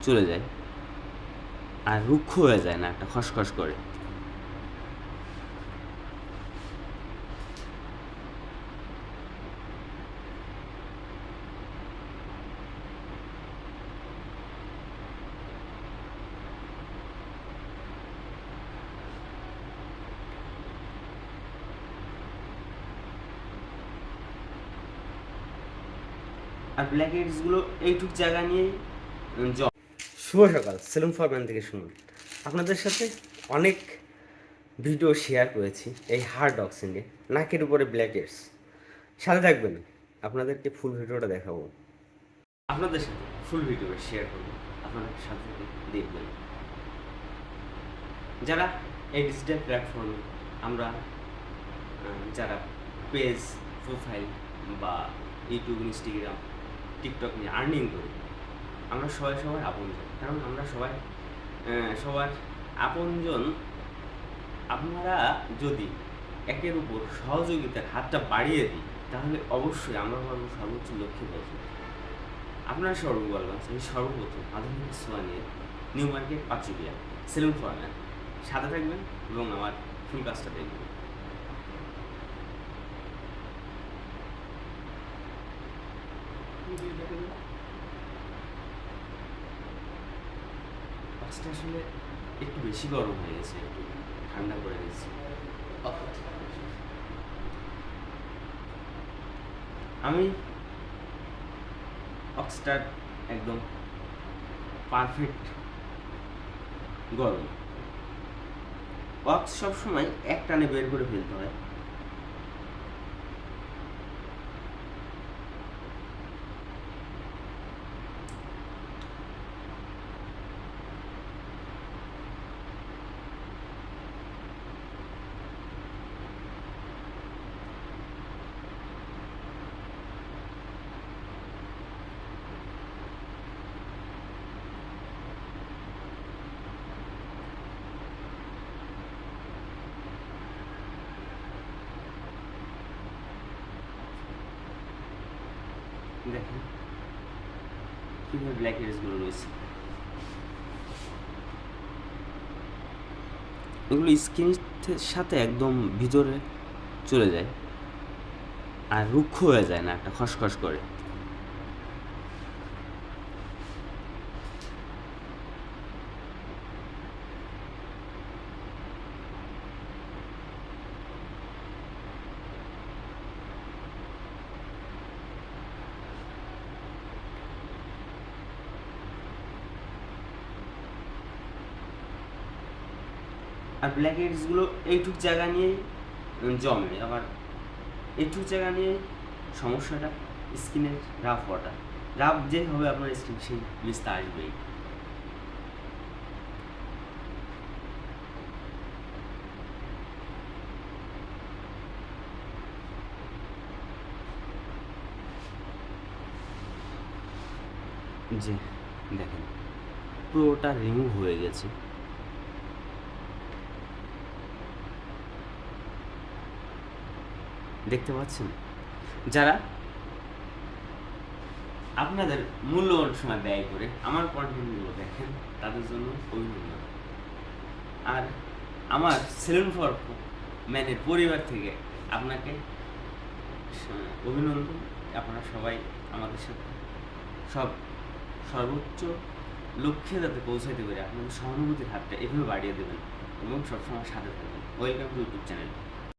চলে যায়। আর রুক্ষ হয়ে যায় না, একটা খসখস করে। আর ব্ল্যাক হেডসগুলো এইটুক জায়গা নিয়েই জ- শুভ সকাল, সেলুন ফরম্যান থেকে শুনুন। আপনাদের সাথে অনেক ভিডিও শেয়ার করেছি এই হার্ড অক্সিন নাকের উপরে ব্ল্যাক হেডস সাথে থাকবেন, আপনাদেরকে ফুল ভিডিওটা দেখাবো। আপনাদের সাথে ফুল ভিডিওটা শেয়ার করব, আপনাদের সাথে দেখবেন যারা এই ডিজিটাল প্ল্যাটফর্মে আমরা যারা পেজ প্রোফাইল বা ইউটিউব ইনস্টাগ্রাম টিকটক নিয়ে আর্নিং করি আমরা সবাই সবার আপনজন। কারণ আমরা সবাই সবার আপনজন আপনারা যদি একের উপর সহযোগিতার হাতটা বাড়িয়ে দিই তাহলে অবশ্যই আমরা পারব সর্বোচ্চ লক্ষ্যে পৌঁছতে আপনার সর্বগলগঞ্জ আমি সর্বপ্রথম আধুনিক সোয়া নিয়ে new market Pachuria, salon for man সাথে থাকবেন এবং আমার ফুল কাজটা দেখবেন? কাজটা আসলে একটু বেশি গরম হয়ে গেছে, একটু ঠান্ডা পড়ে গেছে আমি অক্সটার একদম পারফেক্ট গরম। অক্স সবসময় এক টানে বের করে ফেলতে হয়। দেখেন। কীভাবে ব্ল্যাকগুলো রয়েছে। এগুলো স্কিনের সাথে একদম ভিতরে চলে যায়। আর রুক্ষ হয়ে যায় না, একটা খসখস করে। আর ব্ল্যাকগুলো এইটুক জায়গা নিয়েই জমে আবার এইটুক জায়গা নিয়ে সমস্যাটা স্কিনের রাফ হওয়াটা। রাফ যে হবে আপনার স্কিন সেই ব্লিচটা আসবেই। যে দেখেন, পুরোটা রিমুভ হয়ে গেছে। দেখতে পাচ্ছেন? যারা আপনাদের মূল্যবান সময় ব্যয় করে আমার কন্টেন্টগুলো দেখেন, তাদের জন্য অভিনন্দন। আর আমার সেলুন ফর ম্যানের পরিবার থেকে আপনাকে অভিনন্দন। আপনারা সবাই আমাদের সাথে সব সর্বোচ্চ লক্ষ্যে যাতে পৌঁছাইতে পারি, আপনাদের সহানুভূতির হাতটা এভাবে বাড়িয়ে দেবেন এবং সবসময় সাথে থাকবেন। Welcome to YouTube channel